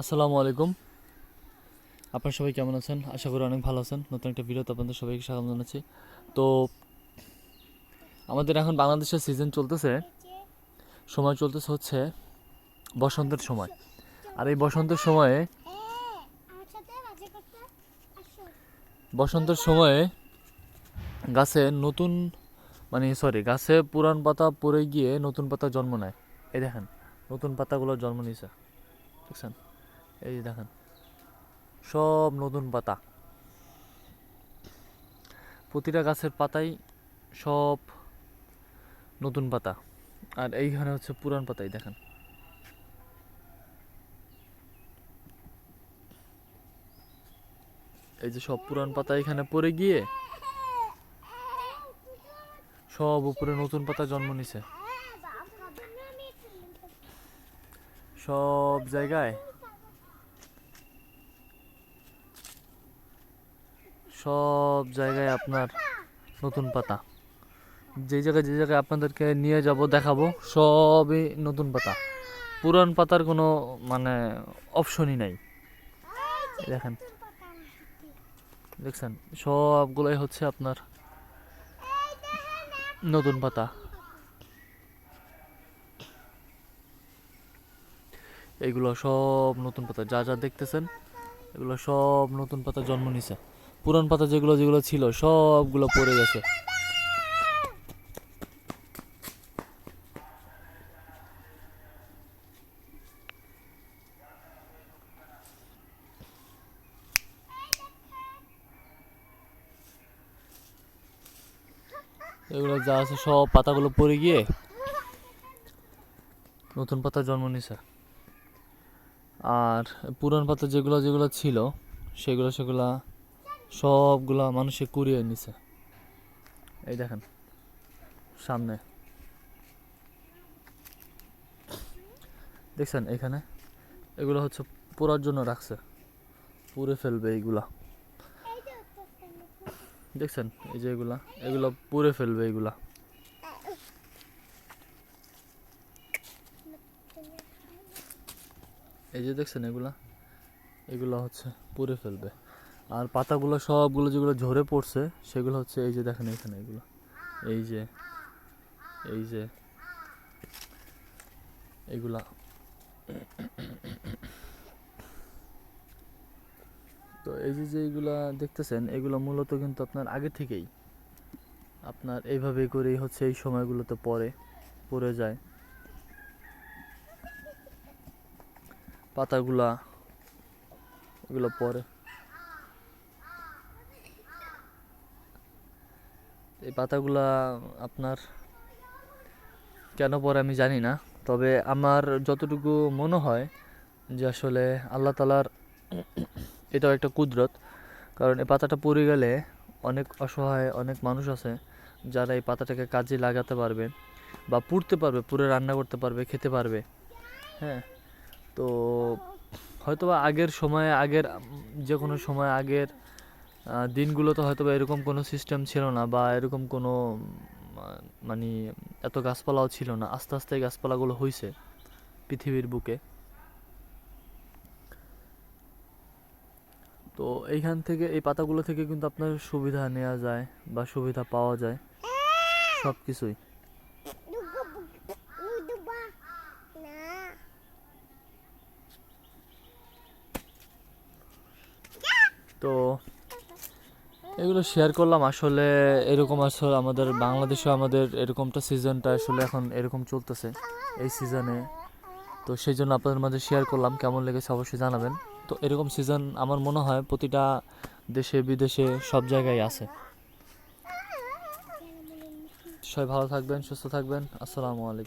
আসসালামু আলাইকুম। আপনারা সবাই কেমন আছেন? আশা করি অনেক ভালো আছেন। নতুন একটা ভিডিওতে আপনাদের সবাইকে স্বাগত জানাচ্ছি। তো, আমাদের এখন বাংলাদেশের সিজন চলতেছে। সময় চলতেছে হচ্ছে বসন্তের সময়। আর এই বসন্তের সময়ে বসন্তের সময়ে গাছে নতুন মানে সরি গাছে পুরান পাতা পড়ে গিয়ে নতুন পাতা জন্ম নেয়। এই দেখেন, নতুন পাতাগুলো জন্ম নিয়েছে। দেখছেন? এই যে দেখেন। সব নতুন পাতা। প্রতিটা গাছের পাতাই সব নতুন পাতা। আর এইখানে হচ্ছে পুরান পাতাই, দেখেন। এই যে সব পুরান পাতা এখানে পড়ে গিয়ে সব উপরে নতুন পাতা জন্ম নিছে। সব জায়গায় সব জায়গায় আপনার নতুন পাতা। যে জায়গায় যে জায়গায় আপনাদেরকে নিয়ে যাব, দেখাবো, সবই নতুন পাতা। পুরান পাতার কোনো মানে অপশনই নাই। দেখেন। দেখছেন? সবগুলোই হচ্ছে আপনার নতুন পাতা। এগুলো সব নতুন পাতা। যা যা দেখতেছেন, এগুলো সব নতুন পাতা জন্ম নিছে। পুরান পাতা যেগুলো যেগুলো ছিল, সবগুলো পড়ে গেছে। এগুলো যা আছে, সব পাতাগুলো পড়ে গিয়ে নতুন পাতা জন্ম নিছে। আর পুরান পাতা যেগুলো যেগুলো ছিল, সেগুলো, সেগুলা সবগুলা মানুষে কুড়িয়ে নিছে। এই দেখেন, সামনে। দেখছেন এখানে? এগুলো হচ্ছে পোড়ার জন্য রাখছে। পুড়ে ফেলবে এইগুলা। দেখছেন? এই যে এগুলা, এগুলো পুড়ে ফেলবে এগুলা এই যে দেখছেন এগুলা? এগুলো হচ্ছে পুড়ে ফেলবে। আর পাতাগুলো সবগুলো যেগুলো ঝরে পড়ছে, সেগুলো হচ্ছে এই যে দেখেন এখানে এগুলো। এই যে এই যে, এগুলা। তো এই যে যে এগুলা দেখতেছেন, এগুলো মূলত কিন্তু আপনার আগে থেকেই আপনার এইভাবে করেই হচ্ছে এই সময়গুলোতে পড়ে পড়ে যায়। পাতাগুলা, এগুলো পরে। এই পাতাগুলা আপনার কেন পরে আমি জানি না। তবে আমার যতটুকু মনে হয় যে আসলে আল্লাহ তালার এটাও একটা কুদরত। কারণ এই পাতাটা পড়ে গেলে অনেক অসহায় অনেক মানুষ আছে যারা এই পাতাটাকে কাজে লাগাতে পারবে বা পুড়তে পারবে, পুড়ে রান্না করতে পারবে, খেতে পারবে। হ্যাঁ তো হয়তো আগের সময়ে আগের যে কোনো সময় আগের দিনগুলোতে হয়তো বা এরকম কোনো সিস্টেম ছিল না বা এরকম কোনো মানে এত গাছপালাও ছিল না। আস্তে আস্তে গাছপালাগুলো হয়েছে পৃথিবীর বুকে। তো এইখান থেকে, এই পাতাগুলো থেকে কিন্তু আপনার সুবিধা নেওয়া যায় বা সুবিধা পাওয়া যায় সব কিছুই তো এগুলো শেয়ার করলাম। আসলে এরকম আসলে আমাদের বাংলাদেশে আমাদের এরকমটা সিজনটা আসলে এখন এরকম চলতেছে এই সিজনে তো সেই জন্য আপনাদের মাঝে শেয়ার করলাম, কেমন লেগেছে অবশ্যই জানাবেন। তো এরকম সিজন আমার মনে হয় প্রতিটা দেশে, বিদেশে সব জায়গায় আছে। সবাই ভালো থাকবেন, সুস্থ থাকবেন। আসসালামু আলাইকুম।